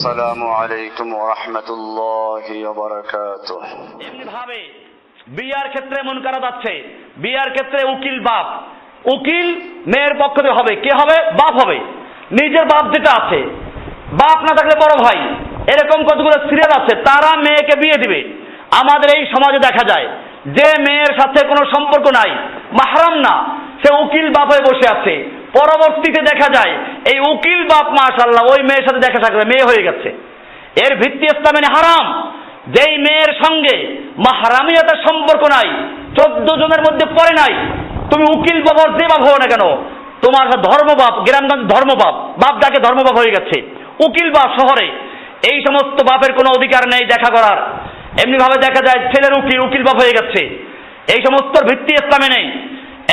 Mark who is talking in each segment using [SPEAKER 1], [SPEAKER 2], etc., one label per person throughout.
[SPEAKER 1] আসসালামু আলাইকুম
[SPEAKER 2] রহমতুল্লাহি ভাবে বিয়ার ক্ষেত্রে মন করা যাচ্ছে বিয়ার ক্ষেত্রে উকিল বাপ। উকিল মেয়ের পক্ষ থেকে হবে, কে হবে? বাপ হবে। নিজের বাপ যেটা আছে। বাপ না থাকলে বড় ভাই। এরকম কতগুলো সিরিয়াল আছে, তারা মেয়েকে বিয়ে দিবে। আমাদের এই সমাজে দেখা যায়, যে মেয়ের সাথে কোনো সম্পর্ক নাই, মাহরাম না, সে উকিল বাপ হয়ে বসে আছে। পরবর্তীতে দেখা যায়, এই উকিল বাপ মাশাল্লাহ ওই মেয়ের সাথে দেখা থাকবে মেয়ে হয়ে গেছে। এর ভিত্তি ইসলামে হারাম। যেই মেয়ের সঙ্গে মাহারামিয়াতের সম্পর্ক নাই, চোদ্দ জনের মধ্যে পড়ে নাই, তুমি উকিল বাবার যে বাপ হও না কেন, তোমার ধর্মবাপ গ্রামগঞ্জ ধর্মবাপ বাপ ডাকে ধর্মবাপ হয়ে গেছে। উকিল বাপ শহরে, এই সমস্ত বাপের কোনো অধিকার নেই দেখা করার। এমনি ভাবে দেখা যায় ছেলের উকিল উকিল বাপ হয়ে গেছে। এই সমস্ত ভিত্তি ইসলামে নেই।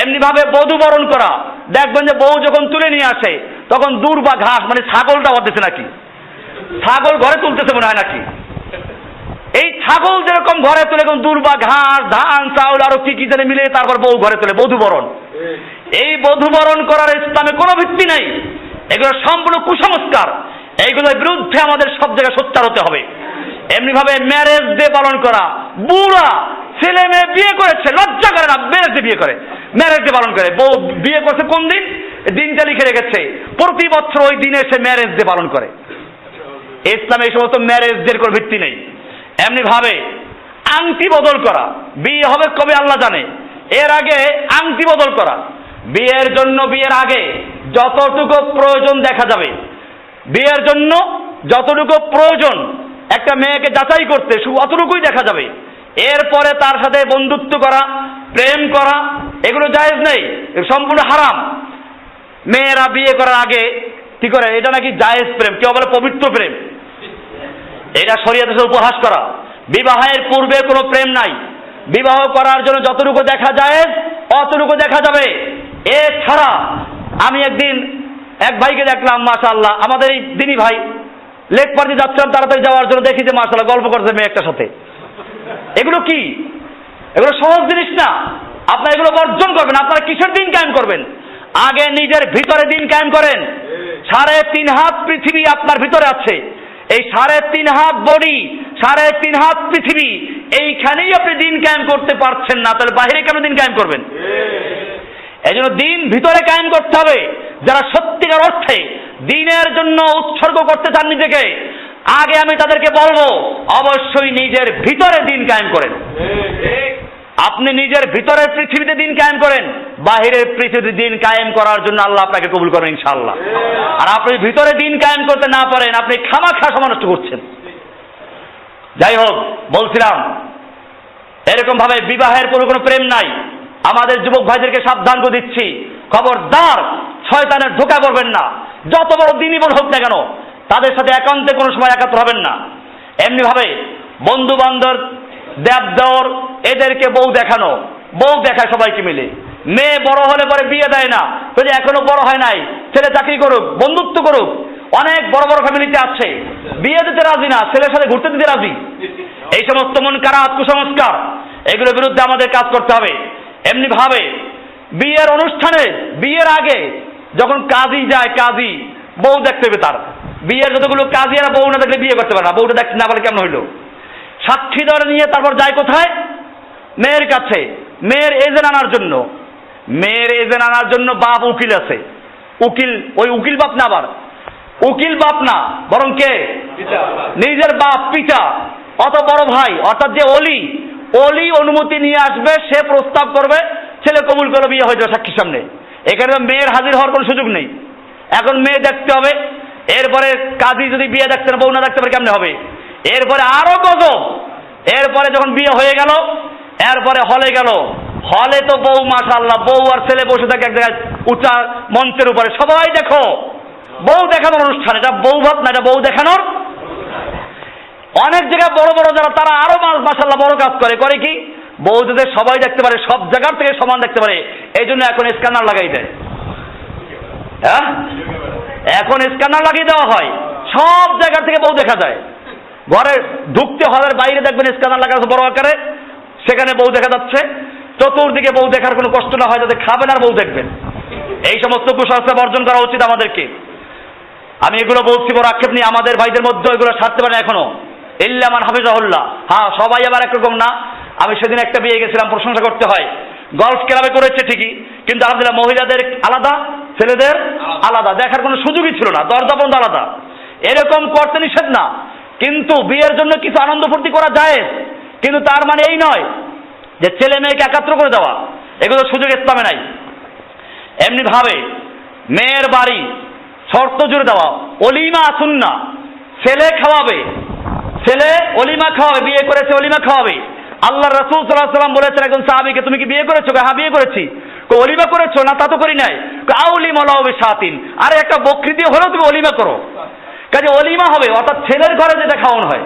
[SPEAKER 2] এমনি ভাবে বধু বরণ করা দেখবেন যে বউ যখন তুলে নিয়ে আসে, তখন দূর বা ঘাস মানে ছাগলটা বাঁধতেছে নাকি? ছাগল ঘরে তুলতেছে মনে হয় নাকি? এই ছাগল যেরকম ঘরে তুলে, এখন দুর্বা ঘাস, ধান, চাউল, আরও কি কি জানে মিলে তারপর বউ ঘরে তোলে, বধুবরণ। এই বধুবরণ করার ইসলামে কোনো ভিত্তি নাই। এগুলো সম্পূর্ণ কুসংস্কার। এইগুলোর বিরুদ্ধে আমাদের সব জায়গায় সোচ্চার হতে হবে। এমনি ভাবে ম্যারেজ ডে পালন করা, বুড়া ছেলে মেয়ে বিয়ে করেছে, লজ্জা করে না ম্যারেজ ডে বিয়ে করে। ম্যারেজ ডে পালন করে। বউ বিয়ে করছে কোন দিন? দিনটা লিখে রেখেছে। প্রতি বছর ওই দিনে সে ম্যারেজ ডে পালন করে। ইসলামে এই সমস্ত ম্যারেজ ম্যারেজদের কোনো ভিত্তি নেই। এমনি ভাবে আংটি বদল করা। বিয়ে হবে কবে আল্লাহ জানে। এর আগে আংটি বদল করা। বিয়ের জন্য বিয়ের আগে যতটুকু প্রয়োজন দেখা যাবে। বিয়ের জন্য যতটুকু প্রয়োজন একটা মেয়েকে যাচাই করতে শুধু অতটুকুই দেখা যাবে। এরপরে তার সাথে বন্ধুত্ব করা, প্রেম করা এগুলো জায়েজ নেই সম্পূর্ণ হারাম। মেয়েরা বিয়ে করার আগে কি করে? এটা নাকি জায়েজ প্রেম, কেউ বলে পবিত্র প্রেম। এটা শরীয়তে উপহাস করা। বিবাহের পূর্বে কোনো প্রেম নাই। বিবাহ করার জন্য যতটুকু দেখা যায়, অতটুকু দেখা যাবে। এছাড়া আমি একদিন এক ভাইকে দেখলাম মাশাল্লাহ আমাদের এই দিনী ভাই, লেক পার্টি যাচ্ছিলাম তাড়াতাড়ি যাওয়ার জন্য, দেখি যে মাশাল্লাহ গল্প করছে মেয়ে একটার সাথে। এগুলো কি? এগুলো সহজ জিনিস না। আপনারা এগুলো বর্জন করবেন, আপনারা কিসের দিন কায়েম করবেন? আগে নিজের ভিতরে দিন কায়েম করেন। সাড়ে তিন হাত পৃথিবী আপনার ভিতরে আছে। এই সাড়ে তিন হাত বডি, সাড়ে তিন হাত পৃথিবী, এইখানেই আপনি দিন কায়েম করতে পারছেন না, তাহলে বাইরে কেন দিন কায়েম করবেন? এই জন্য দিন ভিতরে কায়েম করতে হবে। যারা সত্যিকার অর্থে দিনের জন্য উৎসর্গ করতে চান নিজেকে, আগে আমি তাদেরকে বলব, অবশ্যই নিজের ভিতরে দিন কায়েম করেন। আপনি নিজের ভিতরের পৃথিবীতে দিন কায়েম করেন, বাহিরের পৃথিবীতে দিন কায়েম করার জন্য আল্লাহ আপনাকে কবুল করেন ইনশাআল্লাহ। আর আপনি ভিতরে দিন কায়েম করতে না পারেন, আপনি খামাখা সমানষ্ট করছেন। যাই হোক, বলছিলাম এরকম ভাবে বিবাহের কোনো কোনো প্রেম নাই। আমাদের যুবক ভাইদেরকে সাবধান করে দিচ্ছি। খবরদার, শয়তানের ধোকা করবেন না। যত বড় দিনই বড় হোক না কেন, তাদের সাথে একান্তে কোনো সময় একাত্র হবেন না। এমনি ভাবে বন্ধু বান্ধব দেব দেওর, এদেরকে বউ দেখানো। বউ দেখায় সবাইকে মিলে। মেয়ে বড় হলে পরে বিয়ে দেয় না। যদি এখনও বড় হয় নাই। ছেলে চাকরি করুক, বন্ধুত্ব করুক। অনেক বড় বড় ফ্যামিলিতে আছে। বিয়ে দিতে রাজি না, ছেলের সাথে ঘুরতে দিতে রাজি। এই সমস্ত মন কারাত কুসংস্কার, এগুলোর বিরুদ্ধে আমাদের কাজ করতে হবে। এমনি ভাবে, বিয়ের অনুষ্ঠানে, বিয়ের আগে যখন কাজী যায়, কাজী, বউ দেখতে হবে তার। বিয়ের যতগুলো কাজী আর বউ না দেখলে বিয়ে করতে পারে না। বউটা দেখতে না পারলে কেমন হইল? সাক্ষী ধরে নিয়ে তারপর যায় কোথায়? মেয়ের কাছে। মেয়ের এজেন আনার জন্য। মেয়ের এজেন আনার জন্য বাপ উকিল আছে। উকিল ওই উকিল বাপ না আবার? উকিল বাপ না বরং কে? নিজের বাপ পিতা। অত বড় ভাই অর্থাৎ যে অলি অলি অনুমতি নিয়ে আসবে সে প্রস্তাব করবে ছেলে কবুল করে বিয়ে হয়ে যাবে সাক্ষীর সামনে। এখানে তো মেয়ের হাজির হওয়ার কোনো সুযোগ নেই। এখন মেয়ে দেখতে হবে এরপরে কাজী যদি বিয়ে দেখতে না বউ না দেখতে পারে কেমনে হবে? এরপরে আরও গজব। এরপরে যখন বিয়ে হয়ে গেল, এরপরে হলে গেল। হলে তো বউ মাশাল্লাহ বউ আর ছেলে বসে থাকে এক জায়গায় উঁচা মঞ্চের উপরে। সবাই দেখো। বউ দেখানোর অনুষ্ঠান, এটা বউ ভাত না, এটা বউ দেখানোর। অনেক জায়গায় বড় বড় যারা, তারা আরও মাসাল্লাহ বড় কাজ করে। করে কি? বউদের সবাই দেখতে পারে, সব জায়গার থেকে সমান দেখতে পারে। এই জন্য এখন স্ক্যানার লাগাই দেয়। হ্যাঁ? এখন স্ক্যানার লাগিয়ে দেওয়া হয়। সব জায়গা থেকে বউ দেখা যায়। ঘরে ঢুকতে হলের বাইরে দেখবেন স্ক্যানার লাগানো আছে বড় আকারে। সেখানে বউ দেখা যাচ্ছে। চতুর্দিকে বউ দেখার কোনো কষ্ট না হয় যাতে খাবেন আর বউ দেখবেন। এই সমস্ত কুসংস্কার বর্জন করা উচিত আমাদেরকে। আমি এগুলো বলছি বড় আক্ষেপ নিয়ে আমাদের ভাইদের মধ্যে এগুলো সারতে পারে এখনও। ইল্লামান হাফিজাহুল্লাহ। হ্যাঁ সবাই আবার একরকম না। আমি সেদিন একটা বিয়ে গেছিলাম প্রশংসা করতে হয়। গলফ ক্লাবে করেছে ঠিকই কিন্তু আলহামদুলিল্লাহ মহিলাদের আলাদা ছেলেদের আলাদা। দেখার কোনো সুযোগই ছিল না দরজা বন্ধ আলাদা। এরকম করতে নিষেধ না। কিন্তু বিয়ের জন্য কিছু আনন্দ ফুর্তি করা যায়। কিন্তু তার মানে এই নয় যে ছেলে মেয়েকে একাত্র করে দেওয়া। এগুলো সুযোগ ইসলামে নাই। এমনি ভাবে মেয়ের বাড়ি শর্ত জুড়ে দেওয়া। অলিমা আসুন না ছেলে খাওয়াবে। ছেলে অলিমা খাওয়াবে, বিয়ে করেছে অলিমা খাওয়াবে। আল্লাহ রসুল সাল্লাহ সাল্লাম বলেছেন, একজন সাহাবিকে তুমি কি বিয়ে করেছ? হ্যাঁ বিয়ে করেছি। অলিমা করেছ? না, তা তো করি নাই। আউলি মলাউবে সাতিন আরে, একটা বকৃতি হলেও তুমি অলিমা করো। কাজে অলিমা হবে, অর্থাৎ ছেলের ঘরে যেটা খাওয়ানো হয়।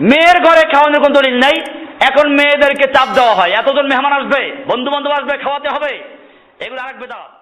[SPEAKER 2] মেয়ের ঘরে খাওয়ানোর কোনো দলিল নেই, এখন মেয়েদেরকে চাপ দেওয়া হয়। এতজন মেহমান আসবে বন্ধু বান্ধব আসবে, খাওয়াতে হবে। এগুলো আরেক বেদাত।